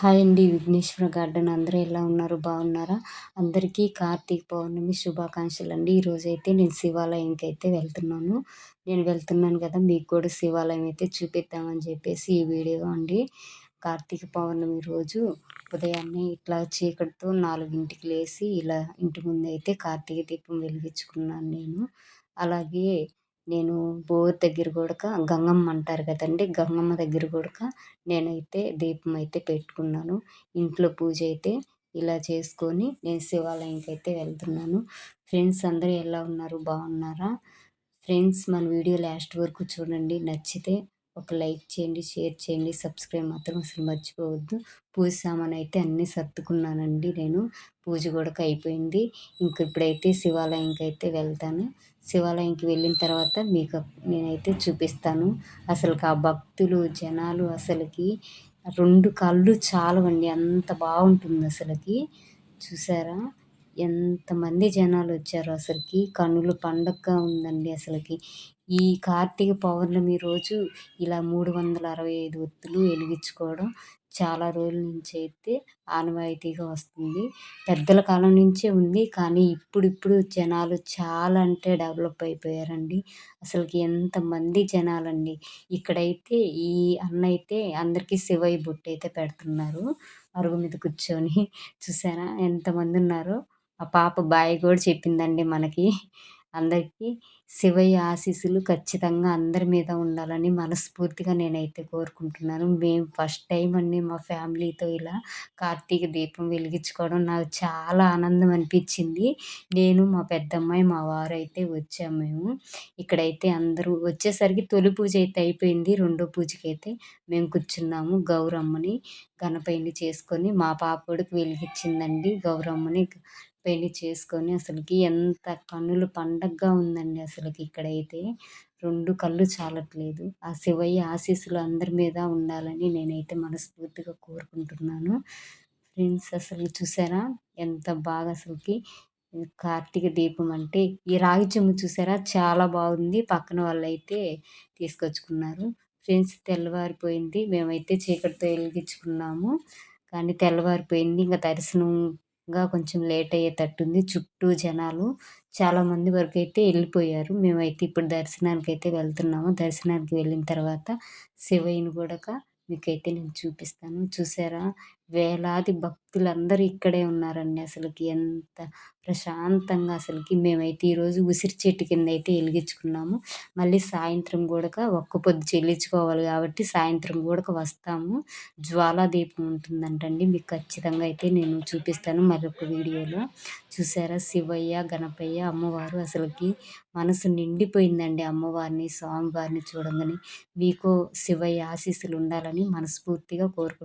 Hi అండి Vighneshwara garden. అందరూ ఎలా ఉన్నారు? బాగున్నారా? అందరికీ కార్తీక పౌర్ణమి శుభాకాంక్షలు అండి ఈరోజు అయితే నేను శివాలయంకి అయితే వెళ్తున్నాను. నేను వెళ్తున్నాను కదా మీకు కూడా శివాలయం అయితే చూపిద్దామని చెప్పేసి ఈ వీడియో అండి. కార్తీక పౌర్ణమి రోజు ఉదయాన్నే ఇట్లా చీకటితో నాలుగింటికి లేచి ఇలా ఇంటి ముందు అయితే కార్తీక దీపం వెలిగించుకున్నాను నేను. అలాగే నేను బోర్ దగ్గర కూడా గంగమ్మ అంటారు కదండి గంగమ్మ దగ్గర కూడా నేనైతే దీపం అయితే పెట్టుకున్నాను. ఇంట్లో పూజ అయితే ఇలా చేసుకొని నేను శివాలయంకి అయితే వెళ్తున్నాను. ఫ్రెండ్స్ అందరూ ఎలా ఉన్నారు? బాగున్నారా? ఫ్రెండ్స్ మన వీడియో లాస్ట్ వరకు చూడండి. నచ్చితే ఒక లైక్ చేయండి షేర్ చేయండి సబ్స్క్రైబ్ మాత్రం అసలు మర్చిపోవద్దు. పూజ సామాన్ అయితే అన్నీ సర్దుకున్నానండి నేను. పూజ కూడా అయిపోయింది. ఇంక ఇప్పుడైతే శివాలయంకి అయితే వెళ్తాను. శివాలయంకి వెళ్ళిన తర్వాత మీకు నేనైతే చూపిస్తాను. అసలు ఆ భక్తులు జనాలు అసలుకి రెండు కళ్ళు చాలవండి. అంత బాగుంటుంది అసలుకి. చూసారా? ఎంతమంది జనాలు వచ్చారు అసలుకి. కన్నుల పండగగా ఉందండి అసలుకి. ఈ కార్తీక పౌర్ణమి రోజు ఇలా మూడు వందల అరవై ఐదు ఒత్తులు వెలిగించుకోవడం చాలా రోజుల నుంచి అయితే ఆనవాయితీగా వస్తుంది. పెద్దల కాలం నుంచే ఉంది కానీ ఇప్పుడిప్పుడు జనాలు చాలా అంటే డెవలప్ అయిపోయారండి. అసలుకి ఎంతమంది జనాలండి? ఇక్కడైతే ఈ అన్న అయితే అందరికీ శివయ్య బొట్టు అయితే పెడుతున్నారు. అరుగు మీద కూర్చొని చూసారా ఎంతమంది ఉన్నారో? ఆ పాప బాయ్ కూడా చెప్పిందండి మనకి. అందరికీ శివయ్య ఆశీస్సులు ఖచ్చితంగా అందరి మీద ఉండాలని మనస్ఫూర్తిగా నేనైతే కోరుకుంటున్నాను. మేము ఫస్ట్ టైం అండి మా ఫ్యామిలీతో ఇలా కార్తీక దీపం వెలిగించుకోవడం. నాకు చాలా ఆనందం అనిపించింది. నేను మా పెద్దమ్మాయి మా వారు అయితే వచ్చాము మేము. ఇక్కడైతే అందరూ వచ్చేసరికి తొలి పూజ అయితే అయిపోయింది. రెండో పూజకైతే మేము కూర్చున్నాము గౌరమ్మని. గణపయ్యని చేసుకొని మా పాప కొడుకు వెలిగించిందండి. గౌరమ్మని పెళ్ళి చేసుకొని అసలుకి ఎంత కన్నుల పండగగా ఉందండి అసలుకి ఇక్కడైతే. రెండు కళ్ళు చాలట్లేదు. ఆ శివయ్య ఆశీస్సులు అందరి మీద ఉండాలని నేనైతే మనస్ఫూర్తిగా కోరుకుంటున్నాను. ఫ్రెండ్స్ అసలు చూసారా? ఎంత బాగా అసలుకి కార్తీక దీపం అంటే ఈ రాగి చెమ్ము చూసారా? చాలా బాగుంది. పక్కన వాళ్ళు అయితే తీసుకొచ్చుకున్నారు. ఫ్రెండ్స్ తెల్లవారిపోయింది. మేమైతే చీకటితో వెలిగించుకున్నాము. కానీ తెల్లవారిపోయింది. ఇంకా దర్శనంగా కొంచెం లేట్ అయ్యేటట్టుంది. చుట్టూ జనాలు చాలామంది వరకు అయితే వెళ్ళిపోయారు. మేమైతే ఇప్పుడు దర్శనానికి అయితే వెళ్తున్నాము. దర్శనానికి వెళ్ళిన తర్వాత శివయ్యను కూడా మీకైతే నేను చూపిస్తాను. చూసారా? వేలాది భక్తులందరూ ఇక్కడే ఉన్నారండి అసలుకి. ఎంత ప్రశాంతంగా అసలుకి మేమైతే ఈరోజు ఉసిరి చెట్టు కింద అయితే వెలిగించుకున్నాము. మళ్ళీ సాయంత్రం కూడా ఒక్క పొద్దు చెల్లించుకోవాలి కాబట్టి సాయంత్రం కూడా వస్తాము. జ్వాలా దీపం ఉంటుందంటండి. మీకు ఖచ్చితంగా అయితే నేను చూపిస్తాను మరొక వీడియోలో. చూసారా శివయ్య గణపయ్య అమ్మవారు అసలుకి మనసు నిండిపోయిందండి అమ్మవారిని స్వామివారిని చూడంగానే. మీకు శివయ్య ఆశీస్సులు ఉండాలని మనస్ఫూర్తిగా కోరుకుంటున్నాను.